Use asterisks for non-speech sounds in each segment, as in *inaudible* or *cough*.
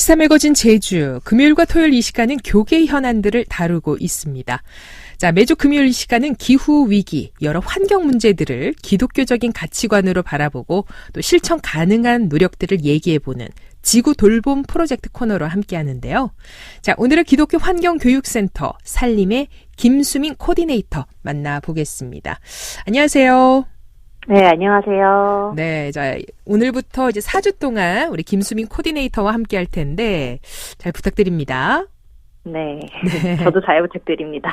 시사 매거진 제주 금요일과 토요일 이 시간은 교계 현안들을 다루고 있습니다. 자, 매주 금요일 이 시간은 기후 위기, 여러 환경 문제들을 기독교적인 가치관으로 바라보고 또 실천 가능한 노력들을 얘기해 보는 지구 돌봄 프로젝트 코너로 함께 하는데요. 자, 오늘은 기독교 환경교육센터 살림의 김수민 코디네이터 만나보겠습니다. 안녕하세요. 네, 안녕하세요. 네, 자, 오늘부터 이제 4주 동안 우리 김수민 코디네이터와 함께 할 텐데 잘 부탁드립니다. 네. 네. *laughs* 저도 잘 부탁드립니다.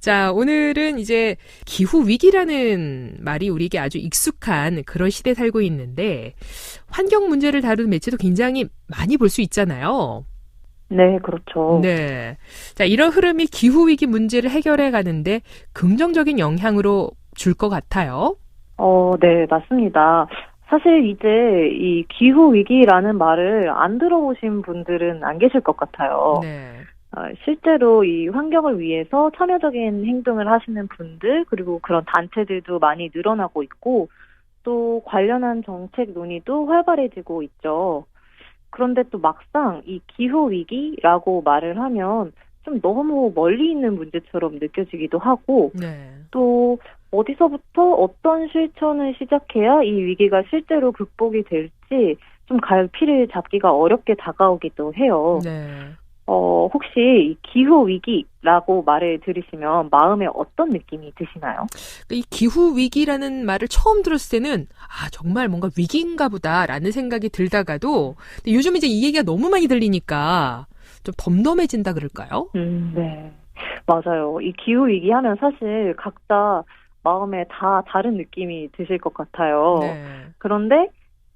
자, 오늘은 이제 기후 위기라는 말이 우리에게 아주 익숙한 그런 시대에 살고 있는데 환경 문제를 다루는 매체도 굉장히 많이 볼 수 있잖아요. 네, 그렇죠. 네. 자, 이런 흐름이 기후 위기 문제를 해결해 가는데 긍정적인 영향으로 줄 것 같아요. 어, 네, 맞습니다. 사실 이제 이 기후 위기라는 말을 안 들어보신 분들은 안 계실 것 같아요. 네. 어, 실제로 이 환경을 위해서 참여적인 행동을 하시는 분들 그리고 그런 단체들도 많이 늘어나고 있고 또 관련한 정책 논의도 활발해지고 있죠. 그런데 또 막상 이 기후 위기라고 말을 하면 좀 너무 멀리 있는 문제처럼 느껴지기도 하고 네. 또 어디서부터 어떤 실천을 시작해야 이 위기가 실제로 극복이 될지 좀 갈피를 잡기가 어렵게 다가오기도 해요. 네. 어, 혹시 기후 위기라고 말을 들으시면 마음에 어떤 느낌이 드시나요? 이 기후 위기라는 말을 처음 들었을 때는 아, 정말 뭔가 위기인가 보다라는 생각이 들다가도 요즘 이제 이 얘기가 너무 많이 들리니까 좀 덤덤해진다 그럴까요? 음, 네. 맞아요. 이 기후 위기 하면 사실 각자 마음에 다 다른 느낌이 드실 것 같아요. 네. 그런데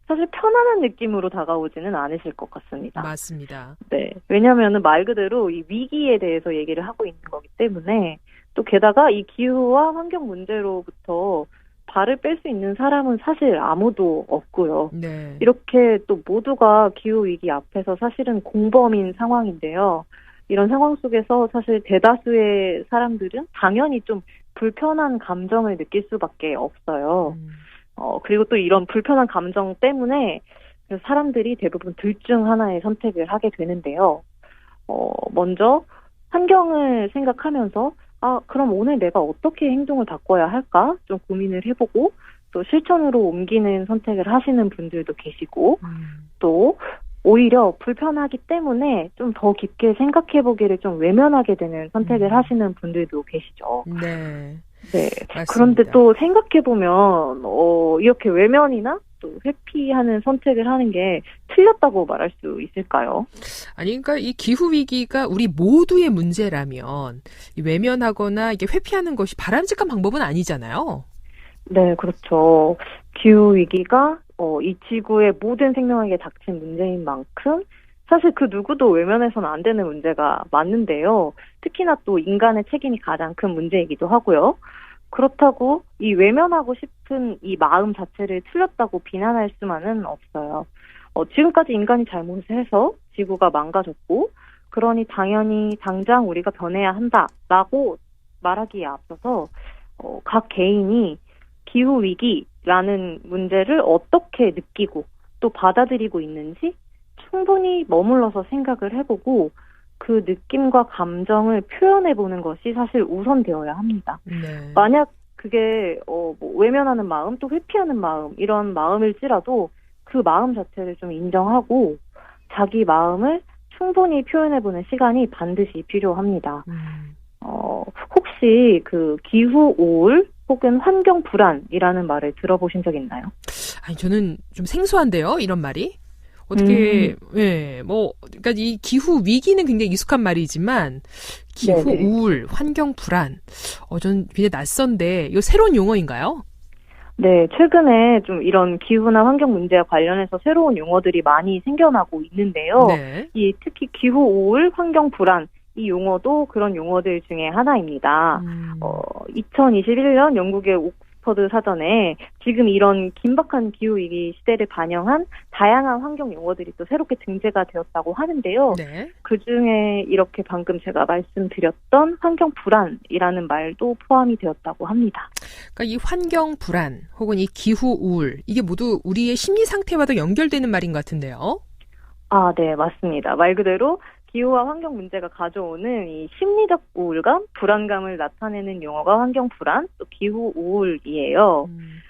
사실 편안한 느낌으로 다가오지는 않으실 것 같습니다. 맞습니다. 네. 왜냐하면 말 그대로 이 위기에 대해서 얘기를 하고 있는 거기 때문에 또 게다가 이 기후와 환경 문제로부터 발을 뺄 수 있는 사람은 사실 아무도 없고요. 네. 이렇게 또 모두가 기후 위기 앞에서 사실은 공범인 상황인데요. 이런 상황 속에서 사실 대다수의 사람들은 당연히 좀 불편한 감정을 느낄 수밖에 없어요. 음. 어, 그리고 또 이런 불편한 감정 때문에 사람들이 대부분 둘 중 하나의 선택을 하게 되는데요. 어, 먼저 환경을 생각하면서 아, 그럼 오늘 내가 어떻게 행동을 바꿔야 할까? 좀 고민을 해보고 또 실천으로 옮기는 선택을 하시는 분들도 계시고 음. 또 오히려 불편하기 때문에 좀 더 깊게 생각해 보기를 좀 외면하게 되는 선택을 음. 하시는 분들도 계시죠. 네. 네. 맞습니다. 그런데 또 생각해 보면 어 이렇게 외면이나 또 회피하는 선택을 하는 게 틀렸다고 말할 수 있을까요? 아니 그러니까 이 기후 위기가 우리 모두의 문제라면 외면하거나 이게 회피하는 것이 바람직한 방법은 아니잖아요. 네, 그렇죠. 기후 위기가 어, 이 지구의 모든 생명에게 닥친 문제인 만큼 사실 그 누구도 외면해서는 안 되는 문제가 맞는데요. 특히나 또 인간의 책임이 가장 큰 문제이기도 하고요. 그렇다고 이 외면하고 싶은 이 마음 자체를 틀렸다고 비난할 수만은 없어요. 어, 지금까지 인간이 잘못을 해서 지구가 망가졌고, 그러니 당연히 당장 우리가 변해야 한다라고 말하기에 앞서서 어, 각 개인이 기후 위기 라는 문제를 어떻게 느끼고 또 받아들이고 있는지 충분히 머물러서 생각을 해보고 그 느낌과 감정을 표현해 보는 것이 사실 우선되어야 합니다. 네. 만약 그게 어, 뭐 외면하는 마음 또 회피하는 마음 이런 마음일지라도 그 마음 자체를 좀 인정하고 자기 마음을 충분히 표현해 보는 시간이 반드시 필요합니다. 음. 어, 혹시 그 기후 우울 혹은 환경 불안이라는 말을 들어보신 적 있나요? 아니 저는 좀 생소한데요, 이런 말이. 어떻게 음. 예, 뭐 그러니까 이 기후 위기는 굉장히 익숙한 말이지만 기후 네네. 우울, 환경 불안 어전 굉장히 낯선데 이거 새로운 용어인가요? 네, 최근에 좀 이런 기후나 환경 문제와 관련해서 새로운 용어들이 많이 생겨나고 있는데요. 네. 이 특히 기후 우울, 환경 불안 이 용어도 그런 용어들 중에 하나입니다. 음. 어, 2021년 영국의 옥스퍼드 사전에 지금 이런 긴박한 기후 위기 시대를 반영한 다양한 환경 용어들이 또 새롭게 등재가 되었다고 하는데요. 네. 그 중에 이렇게 방금 제가 말씀드렸던 환경 불안이라는 말도 포함이 되었다고 합니다. 그러니까 이 환경 불안 혹은 이 기후 우울 이게 모두 우리의 심리 상태와도 연결되는 말인 것 같은데요. 아, 네, 맞습니다. 말 그대로 기후와 환경 문제가 가져오는 이 심리적 우울감, 불안감을 나타내는 용어가 환경 불안, 또 기후 우울이에요. 음,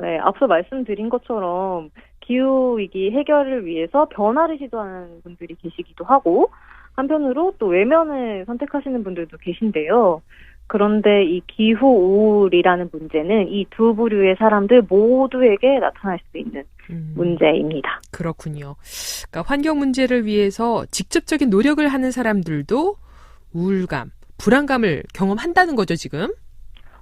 네, 앞서 말씀드린 것처럼 기후 위기 해결을 위해서 변화를 시도하는 분들이 계시기도 하고 한편으로 또 외면을 선택하시는 분들도 계신데요. 그런데 이 기후 우울이라는 문제는 이 두 부류의 사람들 모두에게 나타날 수 있는 음, 문제입니다. 그렇군요. 그러니까 환경 문제를 위해서 직접적인 노력을 하는 사람들도 우울감, 불안감을 경험한다는 거죠, 지금?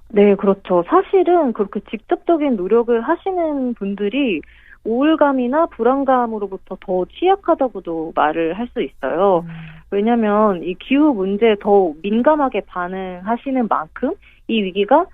네, 그렇죠. 사실은 그렇게 직접적인 노력을 하시는 분들이 우울감이나 불안감으로부터 더 취약하다고도 말을 할 수 있어요. 음, 왜냐하면 이 기후 문제에 더 민감하게 반응하시는 만큼 이 위기가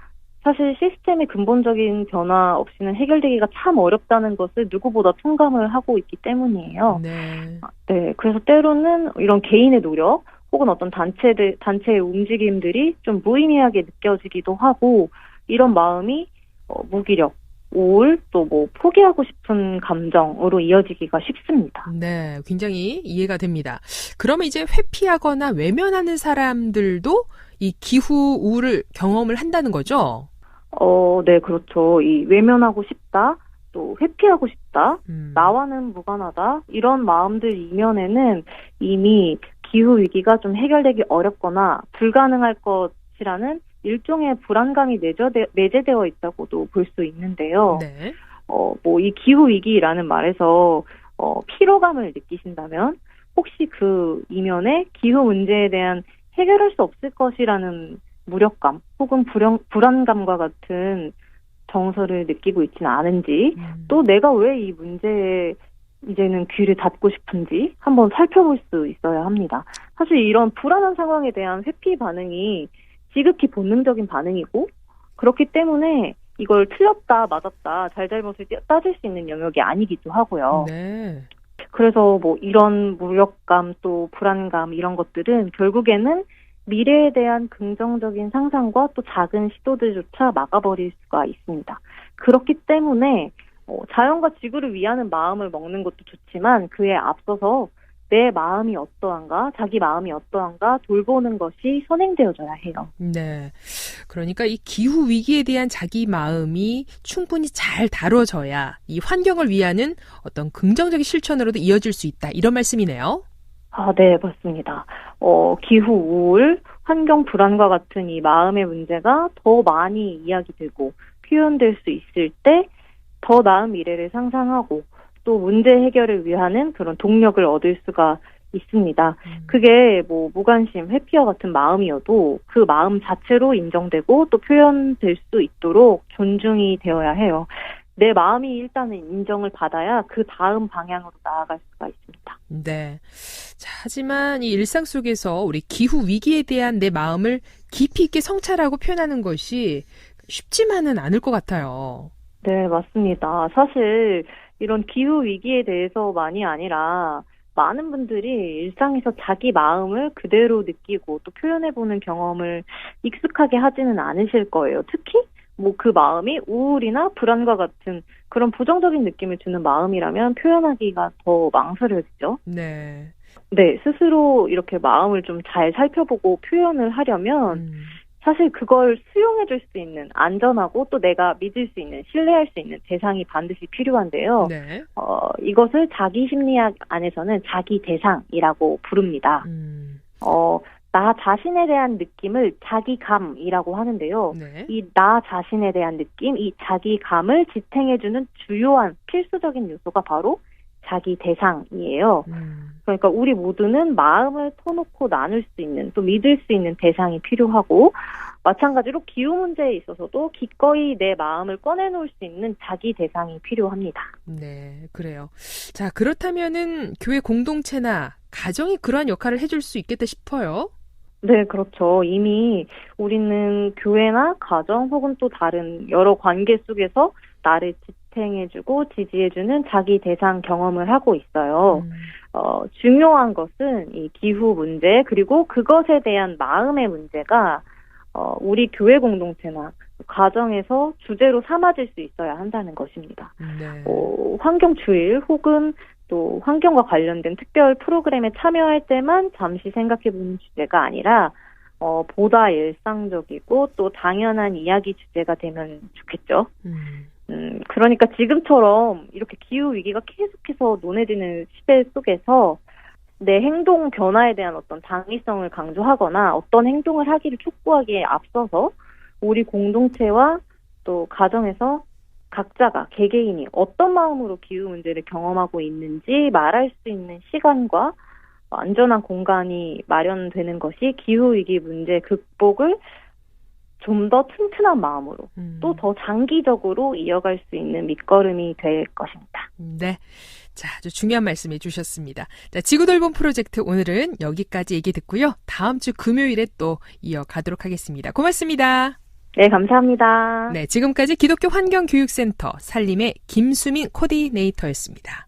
사실 시스템의 근본적인 변화 없이는 해결되기가 참 어렵다는 것을 누구보다 통감을 하고 있기 때문이에요. 네. 네, 그래서 때로는 이런 개인의 노력 혹은 어떤 단체들 단체의 움직임들이 좀 무의미하게 느껴지기도 하고 이런 마음이 어, 무기력, 우울 또 뭐 포기하고 싶은 감정으로 이어지기가 쉽습니다. 네, 굉장히 이해가 됩니다. 그러면 이제 회피하거나 외면하는 사람들도 이 기후 우울을 경험을 한다는 거죠? 어, 네, 그렇죠. 이 외면하고 싶다, 또 회피하고 싶다, 음, 나와는 무관하다 이런 마음들 이면에는 이미 기후 위기가 좀 해결되기 어렵거나 불가능할 것이라는 일종의 불안감이 내재되, 내재되어 있다고도 볼 수 있는데요. 네. 어, 뭐 이 기후 위기라는 말에서 어, 피로감을 느끼신다면 혹시 그 이면에 기후 문제에 대한 해결할 수 없을 것이라는 무력감 혹은 불안, 불안감과 같은 정서를 느끼고 있지는 않은지 음, 또 내가 왜 이 문제에 이제는 귀를 닫고 싶은지 한번 살펴볼 수 있어야 합니다. 사실 이런 불안한 상황에 대한 회피 반응이 지극히 본능적인 반응이고 그렇기 때문에 이걸 틀렸다 맞았다 잘잘못을 따- 따질 수 있는 영역이 아니기도 하고요. 네. 그래서 뭐 이런 무력감 또 불안감 이런 것들은 결국에는 미래에 대한 긍정적인 상상과 또 작은 시도들조차 막아버릴 수가 있습니다. 그렇기 때문에 어, 자연과 지구를 위하는 마음을 먹는 것도 좋지만 그에 앞서서 내 마음이 어떠한가, 자기 마음이 어떠한가 돌보는 것이 선행되어져야 해요. 네. 그러니까 이 기후 위기에 대한 자기 마음이 충분히 잘 다뤄져야 이 환경을 위하는 어떤 긍정적인 실천으로도 이어질 수 있다. 이런 말씀이네요. 아, 네, 맞습니다. 어, 기후 우울, 환경 불안과 같은 이 마음의 문제가 더 많이 이야기되고 표현될 수 있을 때 더 나은 미래를 상상하고 또 문제 해결을 위하는 그런 동력을 얻을 수가 있습니다. 음, 그게 뭐 무관심, 회피와 같은 마음이어도 그 마음 자체로 인정되고 또 표현될 수 있도록 존중이 되어야 해요. 내 마음이 일단은 인정을 받아야 그 다음 방향으로 나아갈 수가 있습니다. 네. 자, 하지만 이 일상 속에서 우리 기후 위기에 대한 내 마음을 깊이 있게 성찰하고 표현하는 것이 쉽지만은 않을 것 같아요. 네, 맞습니다. 사실 이런 기후 위기에 대해서만이 아니라 많은 분들이 일상에서 자기 마음을 그대로 느끼고 또 표현해보는 경험을 익숙하게 하지는 않으실 거예요. 특히 뭐 그 마음이 우울이나 불안과 같은 그런 부정적인 느낌을 주는 마음이라면 표현하기가 더 망설여지죠. 네. 네, 스스로 이렇게 마음을 좀 잘 살펴보고 표현을 하려면 음, 사실 그걸 수용해 줄 수 있는 안전하고 또 내가 믿을 수 있는 신뢰할 수 있는 대상이 반드시 필요한데요. 네. 어, 이것을 자기 심리학 안에서는 자기 대상이라고 부릅니다. 음, 어, 나 자신에 대한 느낌을 자기감이라고 하는데요. 네. 이나 자신에 대한 느낌, 이 자기감을 지탱해주는 주요한 필수적인 요소가 바로 자기 대상이에요. 음, 그러니까 우리 모두는 마음을 터놓고 나눌 수 있는 또 믿을 수 있는 대상이 필요하고 마찬가지로 기후 문제에 있어서도 기꺼이 내 마음을 꺼내놓을 수 있는 자기 대상이 필요합니다. 네, 그래요. 자, 그렇다면은 교회 공동체나 가정이 그러한 역할을 해줄 수 있겠다 싶어요. 네, 그렇죠. 이미 우리는 교회나 가정 혹은 또 다른 여러 관계 속에서 나를 지탱해주고 지지해주는 자기 대상 경험을 하고 있어요. 음, 어, 중요한 것은 이 기후 문제 그리고 그것에 대한 마음의 문제가 어, 우리 교회 공동체나 가정에서 주제로 삼아질 수 있어야 한다는 것입니다. 네. 어, 환경 주일 혹은 또 환경과 관련된 특별 프로그램에 참여할 때만 잠시 생각해보는 주제가 아니라 어, 보다 일상적이고 또 당연한 이야기 주제가 되면 좋겠죠. 음. 음, 그러니까 지금처럼 이렇게 기후 위기가 계속해서 논해지는 시대 속에서 내 행동 변화에 대한 어떤 당위성을 강조하거나 어떤 행동을 하기를 촉구하기에 앞서서 우리 공동체와 또 가정에서 각자가 개개인이 어떤 마음으로 기후 문제를 경험하고 있는지 말할 수 있는 시간과 안전한 공간이 마련되는 것이 기후 위기 문제 극복을 좀 더 튼튼한 마음으로 음. 또더 장기적으로 이어갈 수 있는 밑거름이 될 것입니다. 네. 자, 아주 중요한 말씀 해 주셨습니다. 자, 지구 돌봄 프로젝트 오늘은 여기까지 얘기 듣고요. 다음 주 금요일에 또 이어가도록 하겠습니다. 고맙습니다. 네, 감사합니다. 네, 지금까지 기독교 환경교육센터 살림의 김수민 코디네이터였습니다.